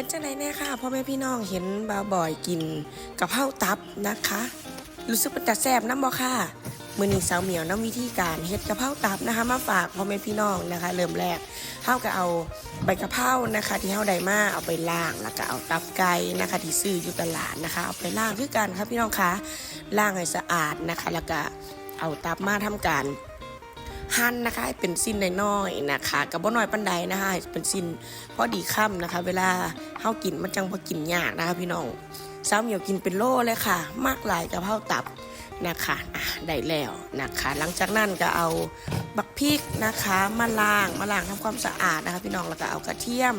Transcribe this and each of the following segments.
เป็นจังไหนแน่ค่ะพ่อแม่พี่น้องเห็นบาวบ่อยกินกะเพราตับนะคะ รู้สึกเป็นตาแซ่บน้ำบ่ค่ะมือนี้สาวเหมียวน้ำวิธีการเฮ็ดกะเพราตับนะคะ มาฝากพ่อแม่พี่น้องนะคะ เริ่มแรกเฮาก็เอาใบกะเพรานะคะ ที่เฮาได้มาเอาไปล้างแล้วก็เอาตับไก่นะคะ ที่ซื้ออยู่ตลาดนะคะ เอาไปล้างคือกันครับพี่น้องคะล้างให้สะอาดนะคะ แล้วก็เอาตับมาทำการ หั่นนะคะให้เป็นสิ้นน้อยๆนะคะกับบ่น้อยปันใดนะคะให้เป็นสิ้นพอดีค่ำนะคะ เวลาเฮากินมันจังพอกินยากนะคะพี่น้องสาวเหมียวกินเป็นโลเลยค่ะ มากหลายกับเผาตับนะคะอะได้แล้วนะคะ หลังจากนั้นก็เอาบักพริกนะคะมาล้างมาล้างทำความสะอาดนะคะ พี่น้องแล้วก็เอากระเทียม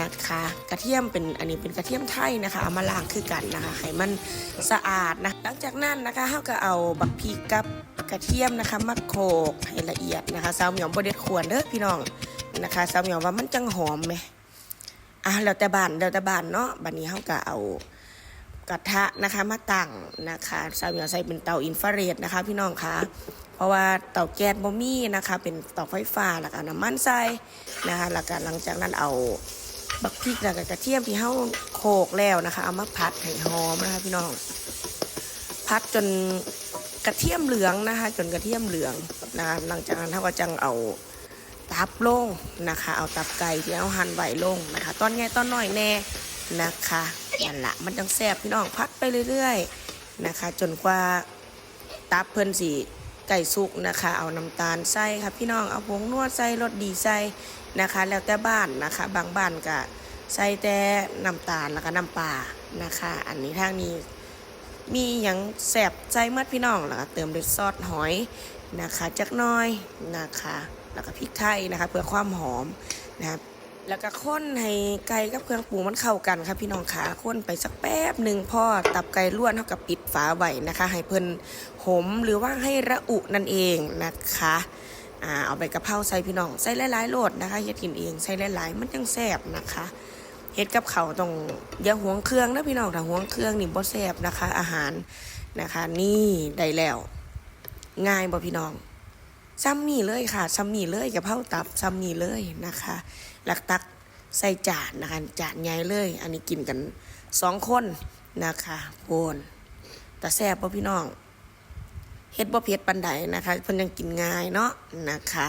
นะคะ กระเทียมเป็นอันนี้เป็นกระเทียมไทยนะคะเอามาล้างคือกันนะคะให้มันสะอาดนะหลังจากนั้นนะคะเฮาก็เอาบักพริกกับ กระเทียมนะคะมาโขกให้ละเอียดนะคะสาวเหมียวบดเด็ดควรเด้อพี่น้องนะคะสาวเหมียวว่ามันจังหอมไหมอะแล้วแต่บ้านแล้วแต่บ้านเนาะบัดนี้เขาก็เอากระทะนะคะมาตั้งนะคะสาวเหมียวใส่เป็นเตาอินฟราเรดนะคะ พี่น้องคะเพราะว่าเตาแก๊สบ่มีนะคะ เป็นเตาไฟฟ้าแล้วก็น้ำมันใส่นะคะแล้วก็หลังจากนั้นเอาบักพริกแล้วก็กระเทียมที่เฮาโขกแล้วนะคะ เอามาผัดให้หอมนะคะพี่น้องพัดจน กระเทียมเหลืองนะคะ จนกระเทียมเหลืองนะคะหลังจากนั้นเราก็จังเอาตับลงนะคะ เอาตับไก่ที่เอาหั่นไว้ลงนะคะ ตอนไงตอนน้อยแน่นะคะนั่นละมันจังแซ่บพี่น้องพัดไปเรื่อยๆนะคะ จนกว่าตับเพิ่นสีไก่สุกนะคะ เอาน้ำตาลใส่ค่ะพี่น้องเอาผงนวดใส่รสดีใส่นะคะ แล้วแต่บ้านนะคะ บางบ้านก็ใส่แต่น้ำตาลแล้วก็น้ำปลานะคะ อันนี้ทางนี้ มีอย่างแสบใจมื่อพี่น้องแล้วก็เติมด้วยซอสหอยนะคะจักน้อยนะคะ แล้วก็พริกไทยนะคะเพื่อความหอมนะครับแล้วก็ข้นให้ไก่กับเครื่องปรุงมันเข้ากันครับพี่น้องขาข้นไปสักแป๊บหนึ่งพ่อตับไก่ล้วนเท่ากับปิดฝาไว้นะคะ ให้เพิ่นหอมหรือว่าให้ระอุนั่นเองนะคะอ่าเอาใบกะเพราใส่พี่น้องใส่หลายๆโลดนะคะเฮ็ดกินเองใส่หลายๆ มันจังแซ่บนะคะ เฮ็ดกับเขาต้องอย่าหวงเครื่องนะพี่น้องถ้าหวงเครื่องนี่บ่แซ่บนะคะ อาหารนะคะ นี่ได้แล้ว ง่ายบ่พี่น้องซ้ำนี่เลยค่ะซ้ำนี่เลยกับเผาตับซ้ำนี่เลยนะคะหลักตักใส่จานนะคะจานใหญ่เลย อันนี้กินกันสองคนนะคะโวนแต่แซ่บบ่พี่น้องเฮ็ดบ่เผ็ดปานใดนะคะ เพิ่นยังกินง่ายเนาะนะคะ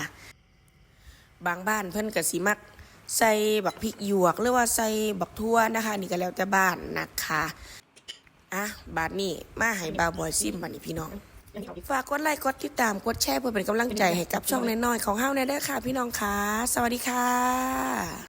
บางบ้านเพิ่นก็สิมัก ใส่บักพริกหยวก หรือว่าใส่บักทั่วนะคะ นี่ก็แล้วแต่บ้านนะคะอะบาทนี่มาให้บาวบอยซิมบันนี้พี่น้องฝากกดไลค์กดติดตามกดแชร์เพื่อเป็นกำลังใจให้กับช่องน้อยๆของเฮาแน่เด้อค่ะ พี่น้องค่ะ สวัสดีค่ะ